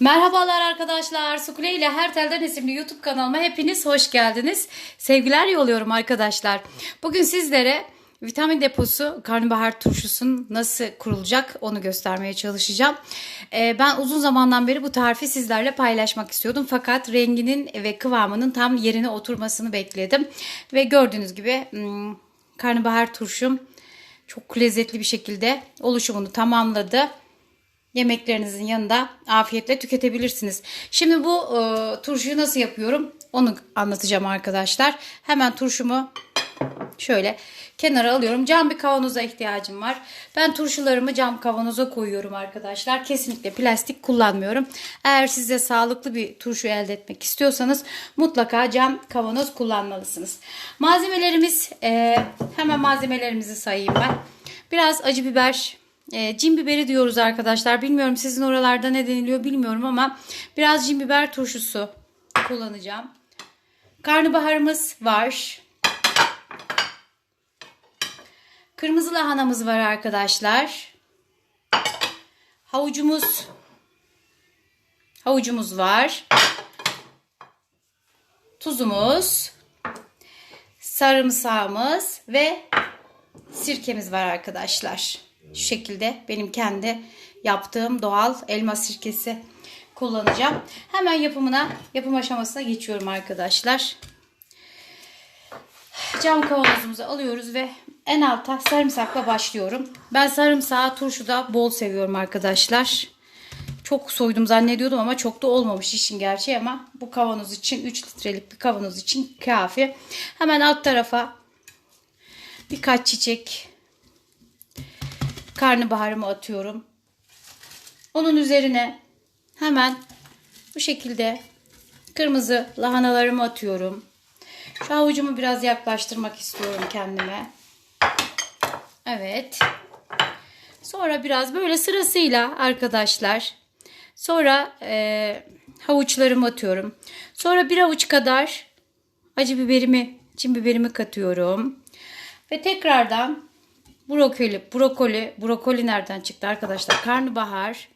Merhabalar arkadaşlar. Sukule ile Her Telden isimli YouTube kanalıma hepiniz hoş geldiniz. Sevgiler yolluyorum arkadaşlar. Bugün sizlere vitamin deposu karnabahar turşusunun nasıl kurulacak onu göstermeye çalışacağım. Ee, ben uzun zamandan beri bu tarifi sizlerle paylaşmak istiyordum. Fakat renginin ve kıvamının tam yerine oturmasını bekledim. Ve gördüğünüz gibi hmm, karnabahar turşum çok lezzetli bir şekilde oluşumunu tamamladı yemeklerinizin yanında afiyetle tüketebilirsiniz. Şimdi bu e, turşuyu nasıl yapıyorum onu anlatacağım arkadaşlar. Hemen turşumu şöyle kenara alıyorum. Cam bir kavanoza ihtiyacım var. Ben turşularımı cam kavanoza koyuyorum arkadaşlar. Kesinlikle plastik kullanmıyorum. Eğer size sağlıklı bir turşu elde etmek istiyorsanız mutlaka cam kavanoz kullanmalısınız. Malzemelerimiz e, hemen malzemelerimizi sayayım ben. Biraz acı biber, e, cin biberi diyoruz arkadaşlar. Bilmiyorum sizin oralarda ne deniliyor bilmiyorum ama biraz cin biber turşusu kullanacağım. Karnabaharımız var. Kırmızı lahanamız var arkadaşlar. Havucumuz havucumuz var. Tuzumuz, sarımsağımız ve sirkemiz var arkadaşlar. Şu şekilde benim kendi yaptığım doğal elma sirkesi kullanacağım. Hemen yapımına, yapım aşamasına geçiyorum arkadaşlar. Cam kavanozumuzu alıyoruz ve en alta sarımsakla başlıyorum. Ben sarımsağı turşuda bol seviyorum arkadaşlar. Çok soydum zannediyordum ama çok da olmamış işin gerçeği ama bu kavanoz için 3 litrelik bir kavanoz için kafi. Hemen alt tarafa birkaç çiçek karnabaharımı atıyorum. Onun üzerine hemen bu şekilde kırmızı lahanalarımı atıyorum. Şu havucumu biraz yaklaştırmak istiyorum kendime. Evet. Sonra biraz böyle sırasıyla arkadaşlar. Sonra e, havuçlarımı atıyorum. Sonra bir avuç kadar acı biberimi, çim biberimi katıyorum. Ve tekrardan brokoli, brokoli, brokoli nereden çıktı arkadaşlar? Karnabahar.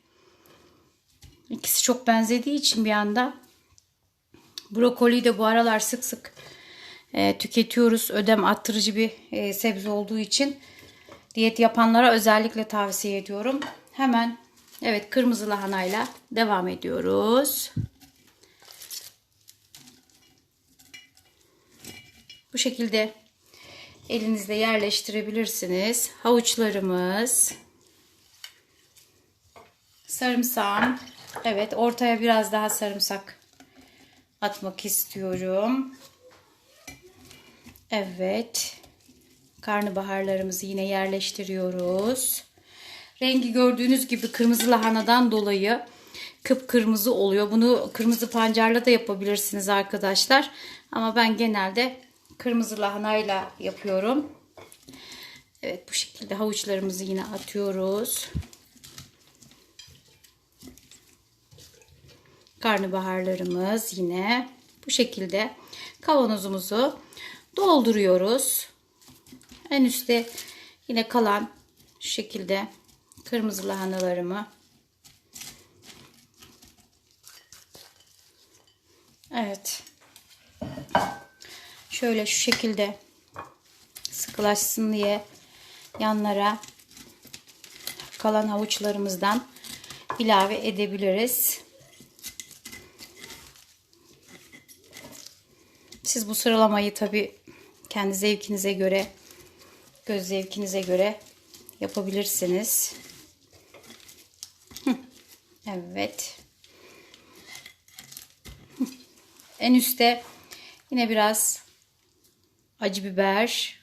İkisi çok benzediği için bir anda brokoliyi de bu aralar sık sık e, tüketiyoruz. Ödem attırıcı bir e, sebze olduğu için diyet yapanlara özellikle tavsiye ediyorum. Hemen evet kırmızı lahanayla devam ediyoruz. Bu şekilde elinizle yerleştirebilirsiniz. Havuçlarımız, sarımsağım. Evet ortaya biraz daha sarımsak atmak istiyorum. Evet. Karnabaharlarımızı yine yerleştiriyoruz. Rengi gördüğünüz gibi kırmızı lahanadan dolayı kıpkırmızı oluyor. Bunu kırmızı pancarla da yapabilirsiniz arkadaşlar. Ama ben genelde kırmızı lahanayla yapıyorum. Evet bu şekilde havuçlarımızı yine atıyoruz. Karnabaharlarımız yine bu şekilde kavanozumuzu dolduruyoruz. En üstte yine kalan şu şekilde kırmızı lahanalarımı Evet. Şöyle şu şekilde sıkılaşsın diye yanlara kalan havuçlarımızdan ilave edebiliriz. Siz bu sıralamayı tabi kendi zevkinize göre, göz zevkinize göre yapabilirsiniz. Evet. En üstte yine biraz acı biber.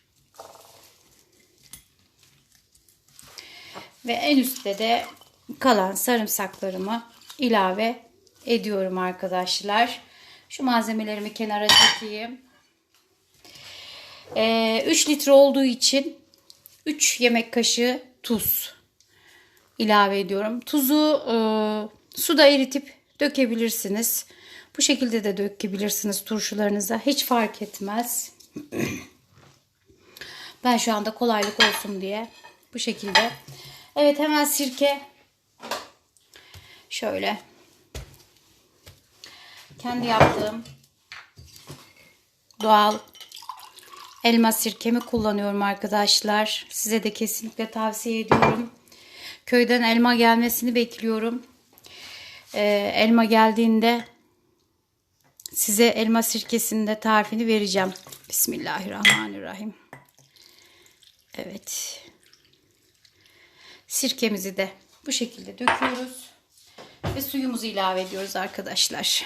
Ve en üstte de kalan sarımsaklarımı ilave ediyorum arkadaşlar. Şu malzemelerimi kenara çekeyim. Ee, 3 litre olduğu için 3 yemek kaşığı tuz ilave ediyorum. Tuzu e, suda eritip dökebilirsiniz. Bu şekilde de dökebilirsiniz turşularınıza. Hiç fark etmez. Ben şu anda kolaylık olsun diye bu şekilde. Evet hemen sirke şöyle kendi yaptığım doğal elma sirkemi kullanıyorum arkadaşlar. Size de kesinlikle tavsiye ediyorum. Köyden elma gelmesini bekliyorum. Ee, elma geldiğinde size elma sirkesinin de tarifini vereceğim. Bismillahirrahmanirrahim. Evet. Sirkemizi de bu şekilde döküyoruz. Ve suyumuzu ilave ediyoruz arkadaşlar.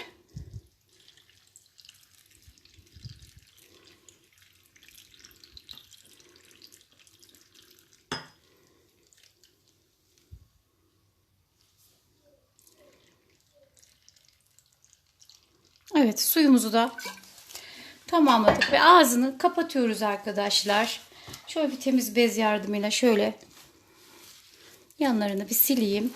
Evet suyumuzu da tamamladık ve ağzını kapatıyoruz arkadaşlar. Şöyle bir temiz bez yardımıyla şöyle yanlarını bir sileyim.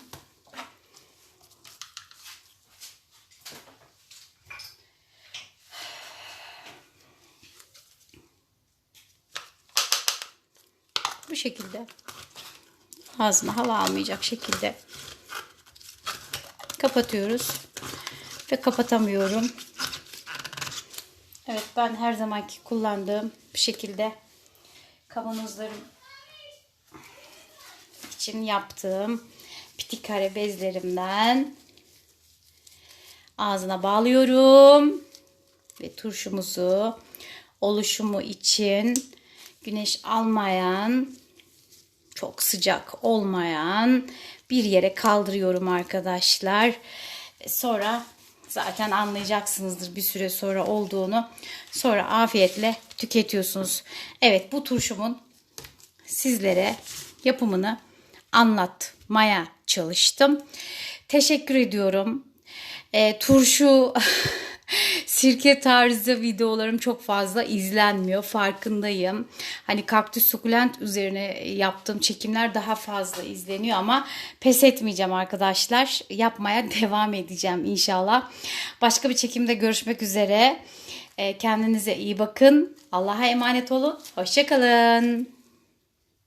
Bu şekilde ağzına hava almayacak şekilde kapatıyoruz ve kapatamıyorum. Evet ben her zamanki kullandığım bir şekilde kavanozlarım için yaptığım pitikare bezlerimden ağzına bağlıyorum ve turşumuzu oluşumu için güneş almayan çok sıcak olmayan bir yere kaldırıyorum arkadaşlar. Sonra zaten anlayacaksınızdır bir süre sonra olduğunu. Sonra afiyetle tüketiyorsunuz. Evet bu turşumun sizlere yapımını anlatmaya çalıştım. Teşekkür ediyorum. E, turşu sirke tarzı videolarım çok fazla izlenmiyor. Farkındayım. Hani kaktüs sukulent üzerine yaptığım çekimler daha fazla izleniyor ama pes etmeyeceğim arkadaşlar. Yapmaya devam edeceğim inşallah. Başka bir çekimde görüşmek üzere. E, kendinize iyi bakın. Allah'a emanet olun. Hoşçakalın.